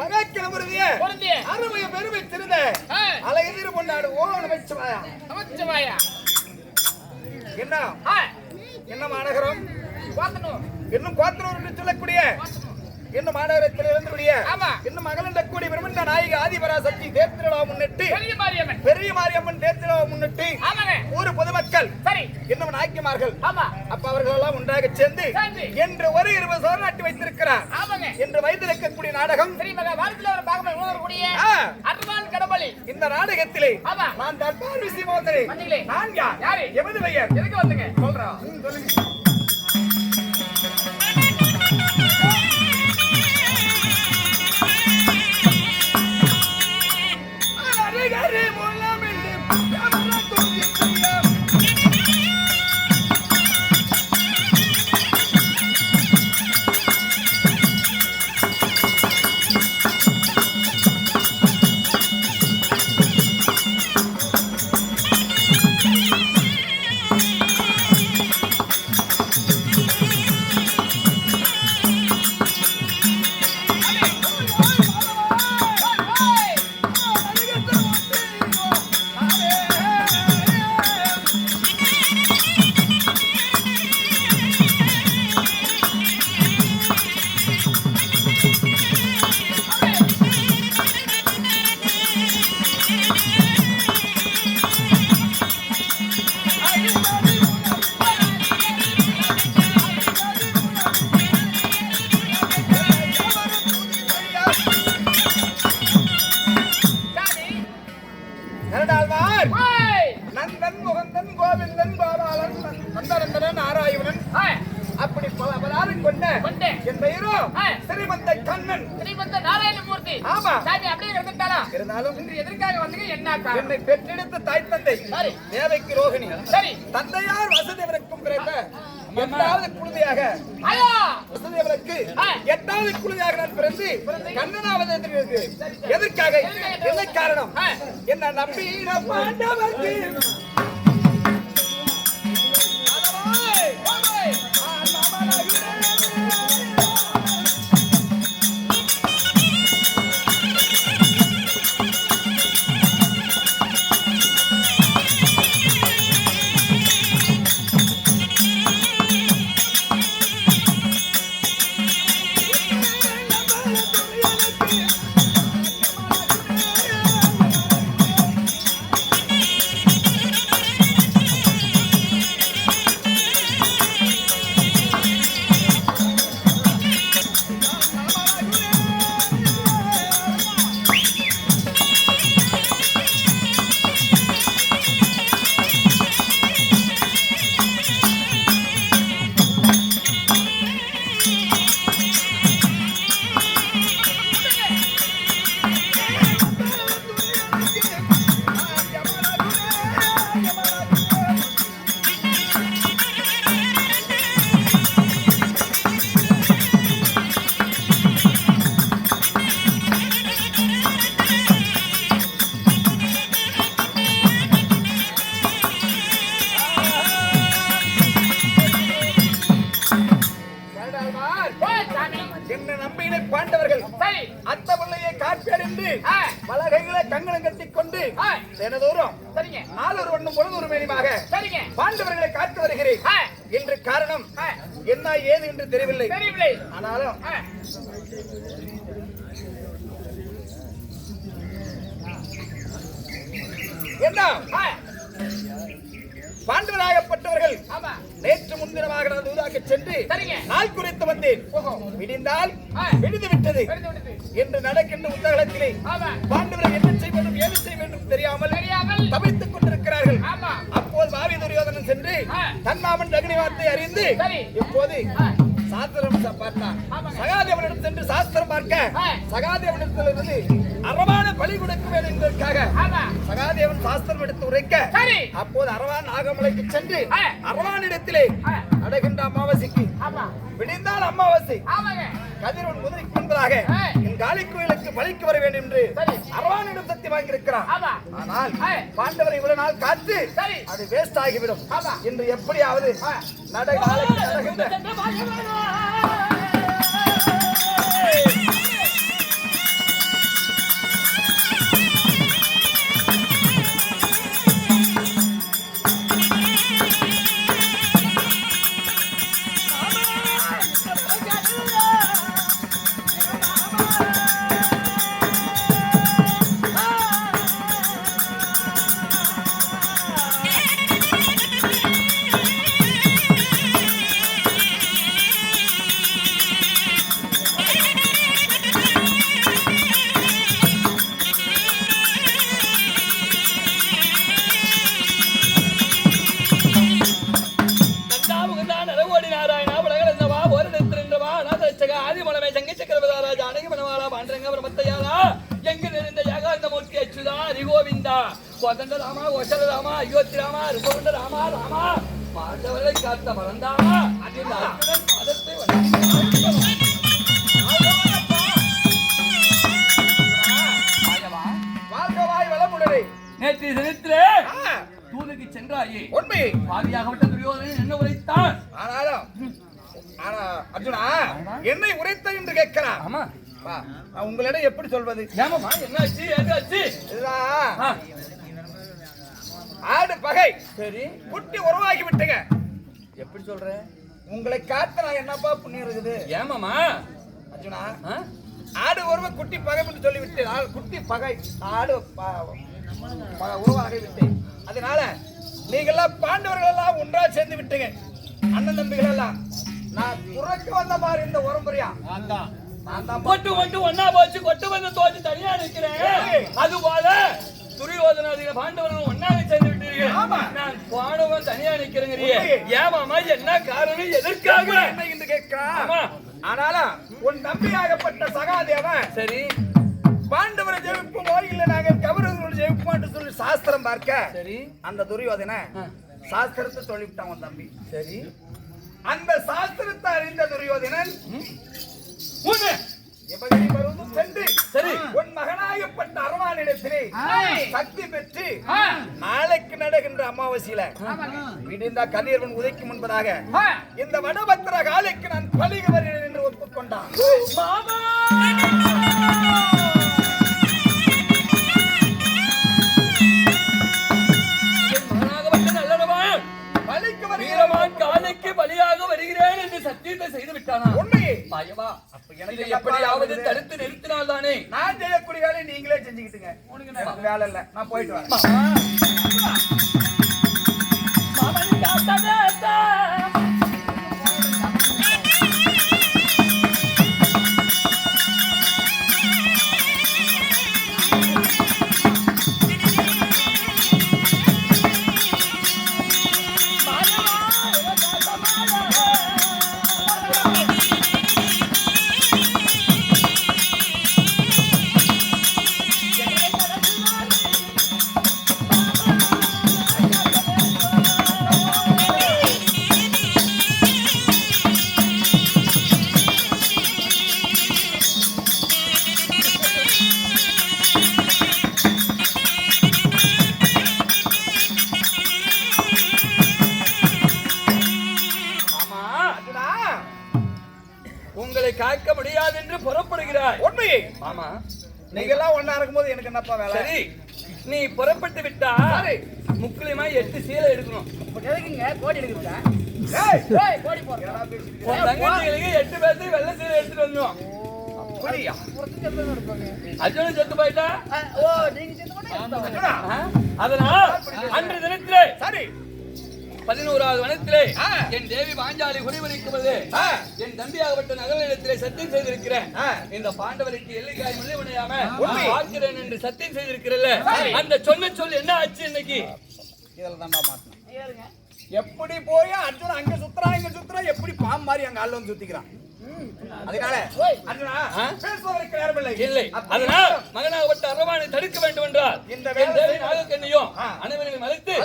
மகாக்கிழமுருதிய அருமைய பெருமை திருந்த ஆ, அழகிதிரு பொன்னாடு ஓ நமச்சிவாயா நமச்சிவாயா என்ன? என்ன மாநகரம்? வாத்தனூர் இன்னும் கோத்தனூர் என்று சொல்லக்கூடிய இன்னும் மாநகரத்தில் இருந்தபடிய ஆமா. இன்னும் மகளண்ட கூடி பிரம்மண்ட நாயகி ஆதிபராசக்தி தேர்திருவிழா முன்னிட்டு பெரிய மாரியம்மன். பெரிய மாரியம்மன் தேர்திருவிழா முன்னிட்டு ஊர் பொதுமக்கள் சரி. இன்னும் நாய்க்குமார்கள் ஆமா. அவர்கள் எல்லாம் ஒன்றாக சேர்ந்து. என்று ஒரு இருபது சோழ நாட்டி வைத்திருக்கிறார். ஆமாங்க. என்று வைத்திருக்கக்கூடிய நாடகம். இந்த நாடகத்திலே. நான் விசிமோதரே வந்தீங்களே. நான் யார்? யாரு? எமது பெயர். எதுக்கு வந்துங்க? சொல்றா. ஆமா. சாமி அப்படியே இருந்துட்டாரா இருந்தாலும் இன்று எதற்காக வந்தீங்க? என்ன காரணம்? என்னை பெற்றெடுத்த தாய் தந்தை சரி. தேவைக்கு ரோகிணி. சரி. தந்தையார் வசுதேவருக்கும் பிறந்த எட்டாவது குழந்தையாக வசுதேவருக்கு. எட்டாவது குழந்தையாக நான் பிறந்து கண்ணனாவது எதற்காக? என்ன காரணம். என்ன நம்பி ஓய், சரி. அத்த பிள்ளையை காப்பெறிந்து ஆ, பலகைகளை கங்கணம் கட்டிக் கொண்டு தினதோறும் சரிங்க. நாலொரு ஒண்ணும் பொழுதொரு மேனிமாக சரிங்க. பாண்டவர்களை காத்து வருகிறேன். என்று காரணம் என்ன ஏது என்று தெரியவில்லை. தெரியவில்லை. ஆனாலும் என்ன? பாண்டவராகப்பட்டவர்கள் ஆமா. நேற்று முன்தினமாக நான் தூதாக்க சென்று நாள் குறித்து வந்தேன். விடிந்தால் ஆ. விடுது விட்டது. என்று நடக்கின்ற உத்தகலத்திலே ஆமா. பாண்டவர்கள் என்ன செய்ய வேண்டும் ஏது செய்ய வேண்டும் தெரியாமல் தவித்துக் கொண்டிருக்கிறார்கள். ஆமா. அப்போது பாவி துரியோதனன் சென்று ஆ. தன்மாமன் அக்னிவார்த்தை அறிந்து. இப்போது. சாஸ்திரம் பார்த்தான். சகாதேவனிடம் சென்று சாஸ்திரம் பார்க்க. சகாதேவனிடத்திலிருந்து அறமான பலி கொடுக்க வேண்டும் என்பதற்காக சகாதேவன் சாஸ்திரம் எடுத்து உரைக்க அப்போது அரவான் நாகமலைக்கு சென்று ஆ. அரவானிடத்திலே ஆ. அடைகின்ற அமாவாசைக்கு விடிந்தால் அமாவாசை கதிரவன் முதலுக்கு முன்பதாக. என் காளி கோயிலுக்கு பலிக்கு வர வேண்டும் என்று. அரவானிடம் சக்தி வாங்கியிருக்கிறான் ஆனால். பாண்டவரை இவ்வளவு நாள் காத்து. அது வேஸ்ட் ஆகிவிடும். இன்று எப்படியாவது ஆ. நட நாளைக்கு நடக்கின்ற சங்க சக்கரவதாரா ஜானகி மனவாளா பாண்டரங்க பிரமத்தையாரா எங்கு நிறைந்த யாகாந்த மூர்த்தி அச்சுதா ஹரிகோவிந்தா கோதண்ட ராமா கோசல ராமா அயோத்தி ராமா ரிபகுண்ட ராமா ராமா பாண்டவர்களை காத்த மறந்தாமா அதில் அர்ஜுனன் பாதத்தை நேற்றைய தினத்திலே ஆ, தூதுக்கு சென்றாயே. உண்மை பாவியாகப்பட்ட துரியோதனன் என்ன உரைத்தான்? ஆனாலும் ஆனா அர்ஜுனா என்னை உரைத்த என்று கேட்கிறான் ஆமா. உங்களிடம் எப்படி சொல்வது? ஏமாமா என்னாச்சு ஆ, ஆடு பகை. சரி. குட்டி உருவாகி விட்டுங்க. எப்படி சொல்ற? உங்களை காத்து நான் என்னப்பா புண்ணியம் இருக்குது? ஏமாமா. அர்ஜுனா? ஆடு ஒருவன் குட்டி பகை என்று சொல்லிவிட்டு நான் குட்டி பகை ஆடு உருவாகி விட்டேன். அதனால நீங்கெல்லாம் பாண்டவர்கள் எல்லாம் ஒன்றா சேர்ந்து விட்டுங்க. அண்ணன் தம்பிகள் எல்லாம் நான் குறைக்க வந்த மாதிரி இந்த உரம்புரியா கொட்டு கொட்டு ஒன்னா போச்சு. கொட்டு வந்து தோச்சு தனியா நிக்கிறேன். அது போல துரியோதனாதிக பாண்டவர்கள் ஒன்னாக சேர்ந்து விட்டீர்கள் ஆமா. நான் பாண்டவன் தனியா நிக்கிறேங்கிறியே. உண்மையே. ஏமாமா என்ன காரணம் எதற்காக? என்ன என்று கேட்கிறான் ஆமா. ஆனாலும் உன் தம்பியாகப்பட்ட சகாதேவன் சரி. பாண்டவரை ஜெயிப்போமோ இல்ல நாங்கள் கௌரவர்கள் ஜெயிப்போம் சொல்லி சாஸ்திரம் பார்க்க. சரி. அந்த துரியோதன. சாஸ்திரத்தை சொல்லிவிட்டான் உன் தம்பி. சரி. அந்த சாஸ்திரத்தை அறிந்த துரியோதனன் சென்று சரி. உன் மகனாகப்பட்ட அரவானிடத்திலே சக்தி பெற்று. நாளைக்கு நடக்கின்ற அமாவாசையில விடிந்த கதிரவன் உதைக்கும் முன்பதாக. இந்த வடபத்திர காலைக்கு நான் வருகிறேன் என்று ஒப்புக்கொண்டான். மாமா! வேலை இல்லை நான் போயிட்டு வரேன். நீங்க எல்லாம் ஒண்ணா இருக்கும்போது எனக்கு என்னப்பா வேலை? சரி நீ புறப்பட்டு விட்டா. முக்கியமா எட்டு சீலை எடுக்கணும். எதுக்குங்க? கோடி எடுக்கிறதா? கோடி போடுறா என்னடா பேசிட்டு உன் தங்கச்சிகளுக்கு எட்டு பேர்த்து வெள்ளை சீலை எடுத்துட்டு வந்தோம்? அர்ஜுனன் செத்து போயிட்டா? அதனால் அன்று தினத்திலே சரி. பதினோராவது வனத்திலே ஆ. என் தேவி பாஞ்சாலி குறிவரிக்கும்போது ஆ. என் தம்பியாகப்பட்ட நகரிடத்திலே சத்தியம் செய்திருக்கிறேன். இந்த பாண்டவருக்கு எல்லைக்காய் உண்மை. பார்க்கிறேன் என்று சத்தியம் செய்திருக்கிறல்ல. அந்த சொன்ன சொல் என்ன ஆச்சு இன்னைக்கு இதுல தான்டா மாட்டணும் எப்படி போய் அர்ஜுன் அங்க சுத்துறான் இங்க சுத்துறான் எப்படி பாம்பு மாதிரி அங்க ஆள் வந்து சுத்திக்கிறான் அதனால இல்லை. அதனால் மகனாகப்பட்ட அரவானை தடுக்க வேண்டும் என்றால் இந்த நாகக்கண்ணியும் அனைவரையும் அழைத்து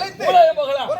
போகலாம்.